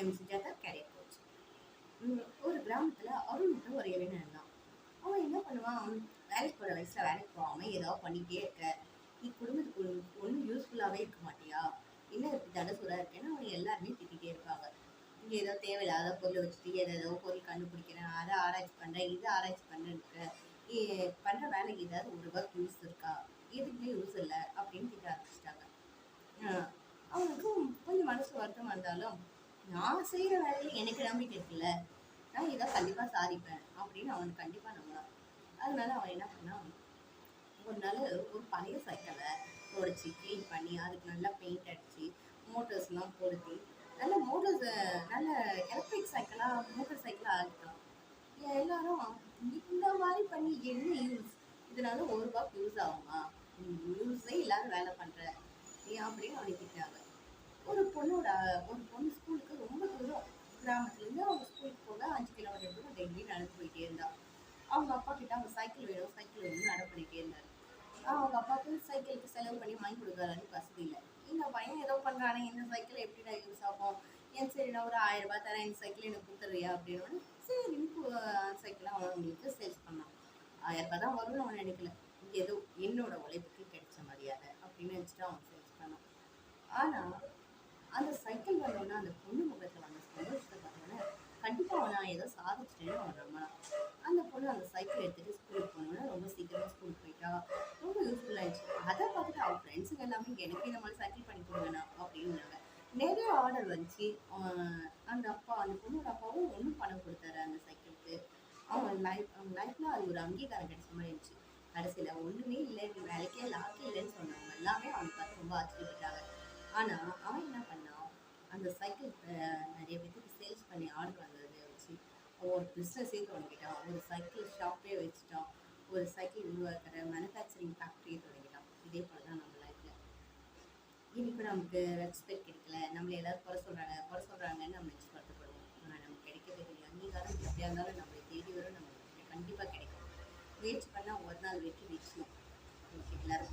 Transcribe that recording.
M Sujatha carrier coach ஒரு கிராமத்தில் அருண்ட்டு ஒரு இளைஞன் இருந்தான். அவன் என்ன பண்ணுவான்? வேலைக்கு போகிற வயசில் வேலைக்கு போகாமல் ஏதாவது பண்ணிகிட்டே இருக்க. நீ குடும்பத்துக்கு ஒன்றும் யூஸ்ஃபுல்லாகவே இருக்க மாட்டியா? என்ன இப்படி தடசூராக இருக்கேன்னு அவன் எல்லாருமே திட்டிகிட்டே இருப்பாங்க. இங்கே ஏதோ தேவையில்லாத பொருளை வச்சுட்டு ஏதோ பொருள் கண்டுபிடிக்கிறேன் அதை ஆராய்ச்சி பண்ணுறேன் இதை ஆராய்ச்சி பண்ணுறேன்னு பண்ணுற வேலைக்கு ஏதாவது ஒரு ஒர்க் யூஸ் இருக்கா? எதுக்குமே யூஸ் இல்லை அப்படின்னு திட்ட ஆரம்பிச்சிட்டாங்க. அவனுக்கும் கொஞ்சம் மனசு வருத்தமாக இருந்தாலும் நான் செய்கிற வேலையில் எனக்கு நம்பிக்கை இருக்குல்ல. நான் இதை கண்டிப்பாக சாதிப்பேன் அப்படின்னு அவன் கண்டிப்பாக நம்பினான் அதனால அவன் என்ன பண்ணான்? ஒரு நாள் ஒரு பழைய சைக்கிளை துடைச்சி க்ளீன் பண்ணி அதுக்கு நல்லா பெயிண்ட் அடித்து மோட்டர்ஸ்லாம் பொருத்தி நல்ல மோட்டர்ஸ் நல்ல எலக்ட்ரிக் சைக்கிளாக மோட்டர் சைக்கிளாக ஆகிட்டான் எல்லாரும் இந்த மாதிரி பண்ணி என்ன யூஸ் இதனால ஒரு ரூபா யூஸ் ஆகுமா? யூஸே இல்லாத வேலை பண்ணுற ஏன் அப்படின்னு அவனை திட்டாங்க ஒரு பொண்ணோட ஒரு பொண்ணு கிராமத்துலேருந்து அவங்க ஸ்கூலுக்கு போக அஞ்சு கிலோமீட்டர் தூரம் டெய்லி நடந்து போயிட்டே இருந்தாள் அவங்க அப்பா கிட்ட அவங்க சைக்கிள் வேணும் சைக்கிள் வேணும்னு நட இருந்தார். இருந்தாரு அவங்க அப்பாவுக்கு சைக்கிளுக்கு செலவு பண்ணி வாங்கி கொடுக்குறாரு வசதி இல்லை. இந்த பையன் ஏதோ பண்ணுறானே இந்த சைக்கிள் எப்படி நான் யூஸ் ஆகும்? என் சரி நான் ஒரு ஆயிரம் ரூபாய் தரேன் இந்த சைக்கிள் எனக்கு கொடுத்துறியா அப்படின்னு சரி சைக்கிளை அவன் அவங்களுக்கு சேல்ஸ் பண்ணான் ஆயிரம் ரூபாய் தான் வரும்னு அவன் நினைக்கல. ஏதோ என்னோட உழைப்புக்கு கிடைச்ச மரியாதை அப்படின்னு நினச்சிட்டு அவன் சேல்ஸ் பண்ணான். ஆனால் அந்த சைக்கிள் வந்தோன்னா அந்த பொண்ணு முகத்தில் வந்த சந்தோஷத்தை பார்த்தோன்னே கண்டிப்பாக அவன் நான் ஏதோ சாதிச்சிட்டேன்னு அவன் நம்பினான் அந்த பொண்ணு அந்த சைக்கிள் எடுத்துகிட்டு ஸ்கூலுக்கு போனோன்னா ரொம்ப சீக்கிரமாக ஸ்கூலுக்கு போயிட்டா. ரொம்ப யூஸ்ஃபுல்லாக இருந்துச்சு அதை பார்த்துட்டு அவன் ஃப்ரெண்ட்ஸுங்க எல்லாமே எனக்கு இந்த மாதிரி சைக்கிள் பண்ணி கொடுங்கண்ணா அப்படின்னாங்க. நிறைய ஆர்டர் வந்துச்சு. அந்த அப்பா அந்த பொண்ணோட அப்பாவும் ஒன்றும் பணம் கொடுத்தாரு அந்த சைக்கிளுக்கு அவங்க லைஃப் அவங்க லைஃப்பில் அது ஒரு அங்கீகாரம் கிடைச்ச மாதிரி இருந்துச்சு. கடைசியில் ஒன்றுமே இல்லை வேலைக்கே லாக்கே இல்லைன்னு சொன்னவங்க எல்லாமே அவனுக்கு பார்த்து ரொம்ப ஆச்சரியப்பட்டாங்க. ஆனால் அவன் என்ன பண்ணான்? அந்த சைக்கிள் நிறைய பேத்துக்கு சேல்ஸ் பண்ணி ஆர்டர் வந்தது. ஒரு பிஸ்னஸே தொடங்கிட்டான் ஒரு சைக்கிள் ஷாப்பே வச்சுட்டான் ஒரு சைக்கிள் உருவாக்குற மேனுஃபேக்சரிங் ஃபேக்ட்ரியே தொடங்கிட்டான் இதே போல் தான் நம்ம லைஃப்பில் இன்னைக்கு நமக்கு ரெஸ்பெக்ட் கிடைக்கல. நம்மளை எல்லோரும் குறை சொல்கிறாங்க குறை சொல்கிறாங்கன்னு நம்ம நினச்சி வருத்தப்படுவோம். ஆனால் நமக்கு கிடைக்க அங்கீகாரம் எப்படியா இருந்தாலும் நம்மளை தேடி வரும். நம்மளுக்கு கண்டிப்பாக கிடைக்கும். முயற்சி பண்ணால் ஒரு நாள் வெற்றி நிச்சயம். ஓகே எல்லாரும்